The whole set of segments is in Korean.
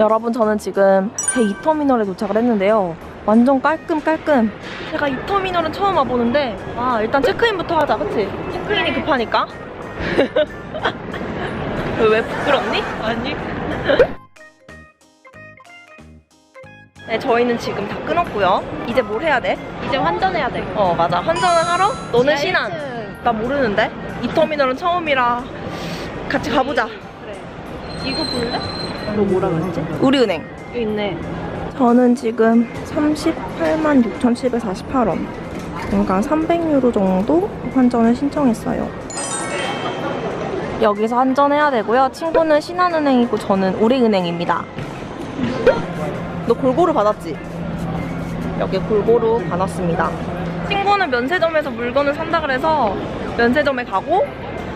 여러분 저는 지금 제 2터미널에 도착을 했는데요. 완전 깔끔 깔끔. 제가 이 터미널은 처음 와보는데 아 일단 체크인부터 하자 그치? 체크인이 급하니까. 왜, 왜 부끄럽니? 아니. 네 저희는 지금 다 끊었고요. 이제 뭘 해야 돼? 이제 환전해야 돼. 어 맞아 환전을 하러? 너는 신안. 1층. 나 모르는데 이 터미널은 처음이라 같이 가보자. 그래. 이거 볼래? 너 뭐라 그랬지? 우리은행. 여기 있네. 저는 지금 38만 6,748원. 그러니까 300유로 정도 환전을 신청했어요. 여기서 환전해야 되고요. 친구는 신한은행이고 저는 우리은행입니다. 너 골고루 받았지? 여기 골고루 받았습니다. 친구는 면세점에서 물건을 산다 그래서 면세점에 가고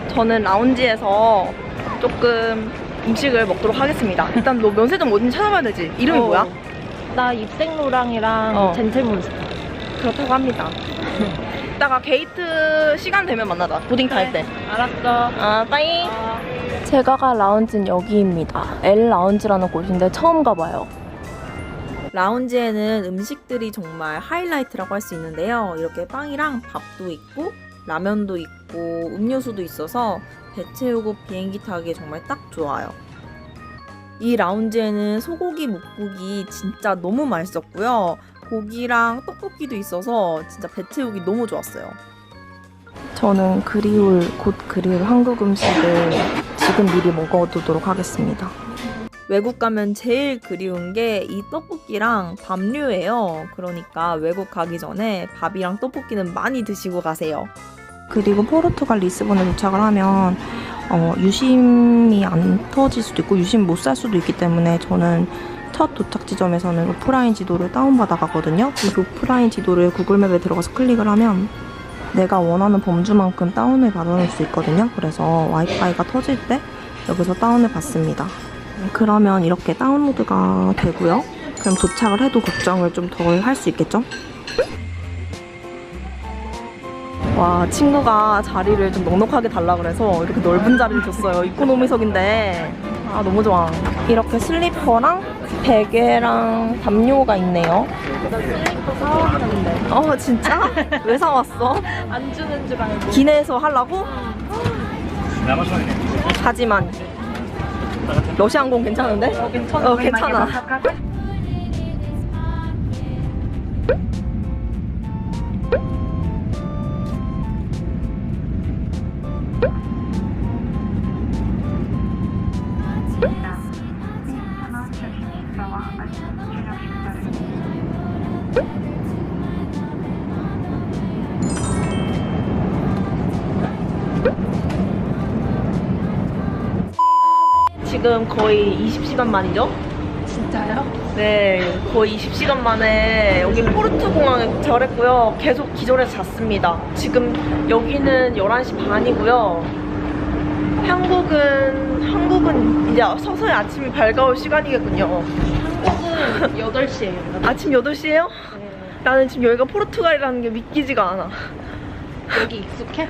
저는 라운지에서 조금 음식을 먹도록 하겠습니다. 일단 너 면세점 어딘지 찾아봐야 되지. 이름이 어. 뭐야? 나 입생로랑이랑 어. 젠틀몬스터. 그렇다고 합니다. 이따가 게이트 시간 되면 만나자. 보딩 탈 때. 알았어. 아, 빠이. 아. 제가 갈 라운지는 여기입니다. L 라운지라는 곳인데 처음 가봐요. 라운지에는 음식들이 정말 하이라이트라고 할 수 있는데요. 이렇게 빵이랑 밥도 있고 라면도 있고 음료수도 있어서 배 채우고 비행기 타기에 정말 딱 좋아요. 이 라운지에는 소고기 묵국이 진짜 너무 맛있었고요. 고기랑 떡볶이도 있어서 진짜 배 채우기 너무 좋았어요. 저는 그리울 곧 그리울 한국 음식을 지금 미리 먹어두도록 하겠습니다. 외국 가면 제일 그리운 게 이 떡볶이랑 밥류예요. 그러니까 외국 가기 전에 밥이랑 떡볶이는 많이 드시고 가세요. 그리고 포르투갈 리스본에 도착을 하면 어, 유심이 안 터질 수도 있고 유심 못 살 수도 있기 때문에 저는 첫 도착 지점에서는 오프라인 지도를 다운받아 가거든요. 이 오프라인 지도를 구글맵에 들어가서 클릭을 하면 내가 원하는 범주만큼 다운을 받아놓을 수 있거든요. 그래서 와이파이가 터질 때 여기서 다운을 받습니다. 그러면 이렇게 다운로드가 되고요. 그럼 도착을 해도 걱정을 좀 덜 할 수 있겠죠? 와 친구가 자리를 좀 넉넉하게 달라 그래서 이렇게 넓은 자리를 줬어요 이코노미석인데 아 너무 좋아 이렇게 슬리퍼랑 베개랑 담요가 있네요 나 슬리퍼 사왔는데. 어 진짜? 왜 사왔어? 안 주는 줄 알고. 기내에서 하려고? 하지만 러시아항공 괜찮은데? 어, 괜찮아. 어 괜찮아 지금 거의 20시간 만이죠? 진짜요? 네, 거의 20시간 만에 여기 포르투 공항에 도착했고요. 계속 기절해서 잤습니다. 지금 여기는 11시 반이고요. 한국은 한국은 이제 서서히 아침이 밝아올 시간이겠군요. 한국은 8시에요. 아침 8시에요? 나는 지금 여기가 포르투갈이라는 게 믿기지가 않아. 여기 익숙해?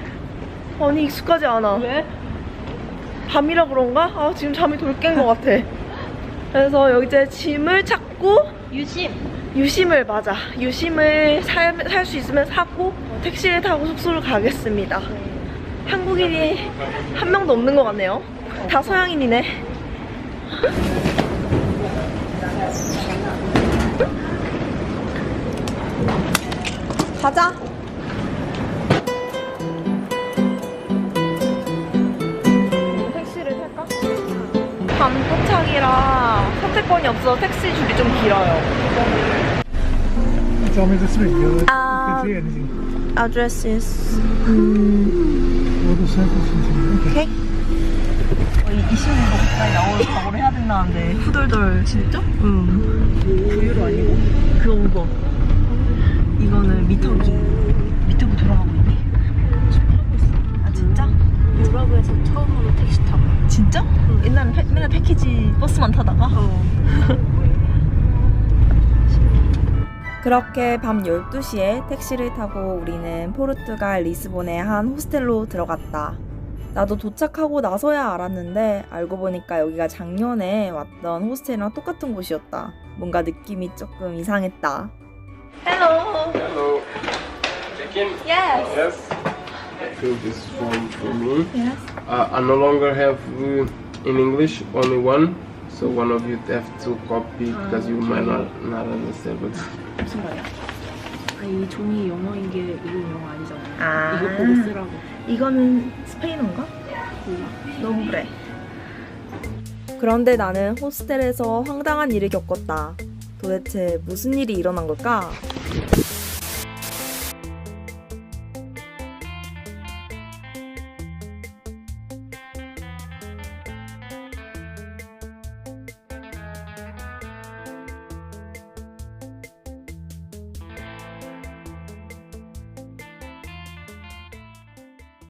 아니 익숙하지 않아. 왜? 밤이라 그런가? 아 지금 잠이 돌 깬 것 같아. 그래서 여기 이제 짐을 찾고 유심. 유심을 맞아. 유심을 살 수 있으면 사고 택시를 타고 숙소를 가겠습니다. 한국인이 한 명도 없는 것 같네요. 다 서양인이네. 가자. 택시를 탈까? 밤 도착이라 선택권이 없어서 택시 줄이 좀 길어요. Tell me the street. You can see anything. Is Okay. 오케이. 거의 20년 가까이 나올 각오를 해야 된다는데 후덜덜. 진짜? 응. 우유로 아니고? 그거. 이거는 미터기. 미터기 돌아가고 있네. 아 진짜? 유럽에서 처음으로 택시 타봐. 진짜? 옛날엔 패- 맨날 패키지 버스만 타다가? 그렇게 밤 12시에 택시를 타고 우리는 포르투갈 리스본의 한 호스텔로 들어갔다. 나도 도착하고 나서야 알았는데 알고 보니까 여기가 작년에 왔던 호스텔이랑 똑같은 곳이었다. 뭔가 느낌이 조금 이상했다. Hello. Hello. Check in? Yes. Yes. Fill this form for me. Yes. Uh, I no longer have uh, in English, only one. So one of you have to copy because you might not, not understand. But 무슨 말이야? 아, 이 종이 영어인 게 이거 영어 아니잖아. 아, 이거 보고 쓰라고. 이거는 스페인어인가? 너무 그래. 그런데 나는 호스텔에서 황당한 일을 겪었다. 도대체 무슨 일이 일어난 걸까?